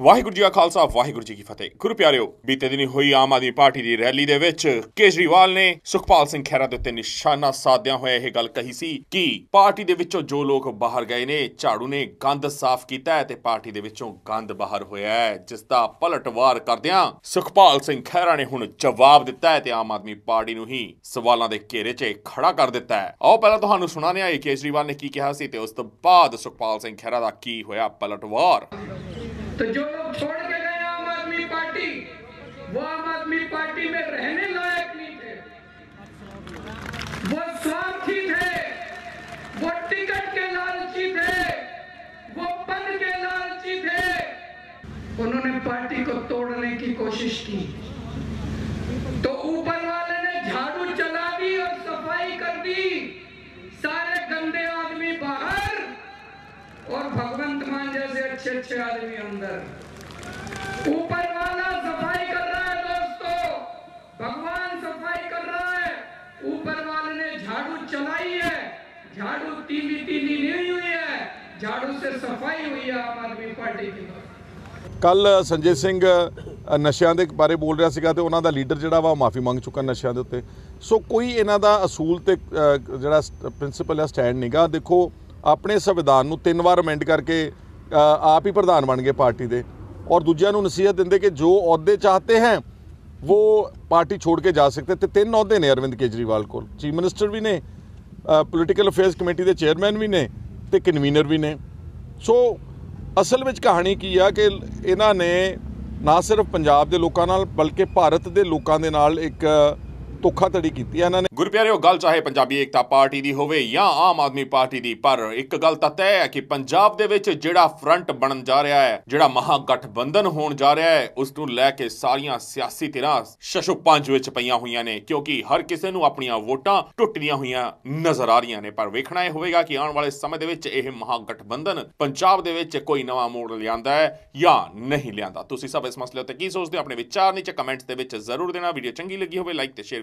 ਵਾਹਿਗੁਰੂ ਜੀ ਕਾ ਖਾਲਸਾ, ਵਾਹਿਗੁਰੂ ਜੀ ਕੀ ਫਤਿਹ। ਗੁਰੂ ਪਿਆਰਿਓ, ਬੀਤੇ ਦਿਨੀ ਹੋਈ ਆਮ ਆਦਮੀ ਪਾਰਟੀ ਦੀ ਰੈਲੀ ਦੇ ਵਿੱਚ ਕੇਜਰੀਵਾਲ ਨੇ ਸੁਖਪਾਲ ਸਿੰਘ ਖਹਿਰਾ ਦੇ ਉੱਤੇ ਨਿਸ਼ਾਨਾ ਸਾਧਦਿਆਂ ਹੋਇਆ ਇਹ ਗੱਲ ਕਹੀ ਸੀ ਕਿ ਪਾਰਟੀ ਦੇ ਵਿੱਚੋਂ ਜੋ ਲੋਕ ਬਾਹਰ ਗਏ ਨੇ, ਝਾੜੂ ਨੇ ਗੰਦ ਸਾਫ਼ ਕੀਤਾ ਹੈ ਤੇ ਪਾਰਟੀ ਦੇ ਵਿੱਚੋਂ ਗੰਦ ਬਾਹਰ ਹੋਇਆ ਹੈ, ਜਿਸ ਦਾ ਪਲਟਵਾਰ ਕਰਦਿਆਂ ਸੁਖਪਾਲ ਸਿੰਘ ਖਹਿਰਾ ਨੇ ਹੁਣ ਜਵਾਬ ਦਿੱਤਾ ਹੈ ਤੇ ਆਮ ਆਦਮੀ ਪਾਰਟੀ ਨੂੰ ਹੀ ਸਵਾਲਾਂ ਦੇ ਘੇਰੇ 'ਚ ਖੜਾ ਕਰ ਦਿੱਤਾ ਹੈ। ਆਓ, ਪਹਿਲਾਂ ਤੁਹਾਨੂੰ ਸੁਣਾਉਂਦੇ ਹਾਂ ਕੇਜਰੀਵਾਲ ਨੇ ਕੀ ਕਿਹਾ ਸੀ ਤੇ ਉਸ ਤੋਂ ਬਾਅਦ ਸੁਖਪਾਲ ਸਿੰਘ ਖਹਿਰਾ ਦਾ ਕੀ ਹੋਇਆ ਪਲਟਵਾਰ। तो जो लोग छोड़ के गए आम आदमी पार्टी, वो आम आदमी पार्टी में रहने लायक नहीं थे। वो स्वार्थी थे, वो टिकट के लालची थे, वो पद के लालची थे। उन्होंने पार्टी को तोड़ने की कोशिश की। तो ऊपर वाले ने झाड़ू चला दी और सफ़ाई कर दी। सारे गंदे आदमी बाहर और भगवंत मान जैसे अच्छे अच्छे आदमी अंदर ऊपर वाला सफाई कर रहा है दोस्तों भगवान सफाई कर रहा है ऊपर वाले ने झाड़ू चलाई है झाड़ू तीली तीली नहीं हुई है झाड़ू से सफाई हुई है आम आदमी पार्टी की ਕੱਲ ਸੰਜੇ ਸਿੰਘ ਅ, ਨਸ਼ਿਆਂ ਦੇ ਬਾਰੇ ਬੋਲ ਰਿਹਾ ਸੀਗਾ ਤੇ ਉਹਨਾਂ ਦਾ ਲੀਡਰ ਜਿਹੜਾ ਵਾ ਉਹ ਮਾਫੀ ਮੰਗ ਚੁੱਕਾ ਨਸ਼ਿਆਂ ਦੇ ਉੱਤੇ ਸੋ ਕੋਈ ਇਹਨਾਂ ਦਾ ਅਸੂਲ ਤੇ ਅ, ਜਿਹੜਾ ਪ੍ਰਿੰਸੀਪਲ ਹੈ ਸਟੈਂਡ ਨਹੀਂਗਾ ਦੇਖੋ ਆਪਣੇ ਸੰਵਿਧਾਨ ਨੂੰ ਤਿੰਨ ਵਾਰ ਅਮੈਂਡ ਕਰਕੇ ਅ, ਆਪ ਹੀ ਪ੍ਰਧਾਨ ਬਣ ਗਏ ਪਾਰਟੀ ਦੇ। ਔਰ ਦੂਜਿਆਂ ਨੂੰ ਨਸੀਹਤ ਦਿੰਦੇ ਕਿ ਜੋ ਅਹੁਦੇ ਚਾਹਤੇ ਹੈ ਉਹ ਪਾਰਟੀ ਛੋੜ ਕੇ ਜਾ ਸਕਦੇ। ਤੇ ਤਿੰਨ ਅਹੁਦੇ ਨੇ ਅਰਵਿੰਦ ਕੇਜਰੀਵਾਲ ਕੋਲ। ਚੀਫ ਮਿਨਿਸਟਰ ਵੀ ਨੇ ਪੋਲੀਟੀਕਲ ਅਫੇਅਰਸ ਕਮੇਟੀ ਦੇ ਚੇਅਰਮੈਨ ਵੀ ਨੇ ਤੇ ਕਨਵੀਨਰ ਵੀ ਨੇ। ਸੋ ਅਸਲ ਵਿੱਚ ਕਹਾਣੀ ਕੀ ਆ ਕਿ ਇਹਨਾਂ ਨੇ ਨਾ ਸਿਰਫ ਪੰਜਾਬ ਦੇ ਲੋਕਾਂ ਨਾਲ, ਬਲਕਿ ਭਾਰਤ ਦੇ ਲੋਕਾਂ ਦੇ ਨਾਲ ਇੱਕ ਧੋਖਾਧੜੀ ਕੀਤੀ ਹੈ ਇਹਨਾਂ ਨੇ। ਗੁਰਪਿਆਰਿਓ, ਗੱਲ ਚਾਹੇ ਪੰਜਾਬੀ ਏਕਤਾ ਪਾਰਟੀ ਦੀ ਹੋਵੇ ਜਾਂ ਆਮ ਆਦਮੀ ਪਾਰਟੀ ਦੀ, ਪਰ ਇੱਕ ਗੱਲ ਤਾਂ ਤੈਅ ਹੈ ਕਿ ਪੰਜਾਬ ਦੇ ਵਿੱਚ ਜਿਹੜਾ ਫਰੰਟ ਬਣਨ ਜਾ ਰਿਹਾ ਹੈ, ਜਿਹੜਾ ਮਹਾਗਠਬੰਧਨ ਹੋਣ ਜਾ ਰਿਹਾ ਹੈ, ਉਸ ਨੂੰ ਲੈ ਕੇ ਸਾਰੀਆਂ ਸਿਆਸੀ ਧਿਰਾਂ ਸ਼ਸ਼ੋ ਪੰਜ ਵਿੱਚ ਪਈਆਂ ਹੋਈਆਂ ਨੇ, ਕਿਉਂਕਿ ਹਰ ਕਿਸੇ ਨੂੰ ਆਪਣੀਆਂ ਵੋਟਾਂ ਟੁੱਟਦੀਆਂ ਹੋਈਆਂ ਨਜ਼ਰ ਆ ਰਹੀਆਂ ਨੇ। ਪਰ ਵੇਖਣਾ ਇਹ ਹੋਵੇਗਾ ਕਿ ਆਉਣ ਵਾਲੇ ਸਮੇਂ ਦੇ ਵਿੱਚ ਇਹ ਮਹਾਗਠਬੰਧਨ ਪੰਜਾਬ ਦੇ ਵਿੱਚ ਕੋਈ ਨਵਾਂ ਮੋੜ ਲਿਆਂਦਾ ਹੈ ਜਾਂ ਨਹੀਂ ਲਿਆਂਦਾ। ਤੁਸੀਂ ਸਭ ਇਸ ਮਸਲੇ ਉੱਤੇ ਕੀ ਸੋਚਦੇ ਹੋ? ਆਪਣੇ ਵਿਚਾਰ ਨੀਚੇ ਕਮੈਂਟਸ ਦੇ ਵਿੱਚ ਜ਼ਰੂਰ ਦੇਣਾ। ਵੀਡੀਓ ਚੰਗੀ ਲੱਗੀ ਹੋਵੇ, ਲਾਈਕ ਤੇ ਸ਼ੇਅਰ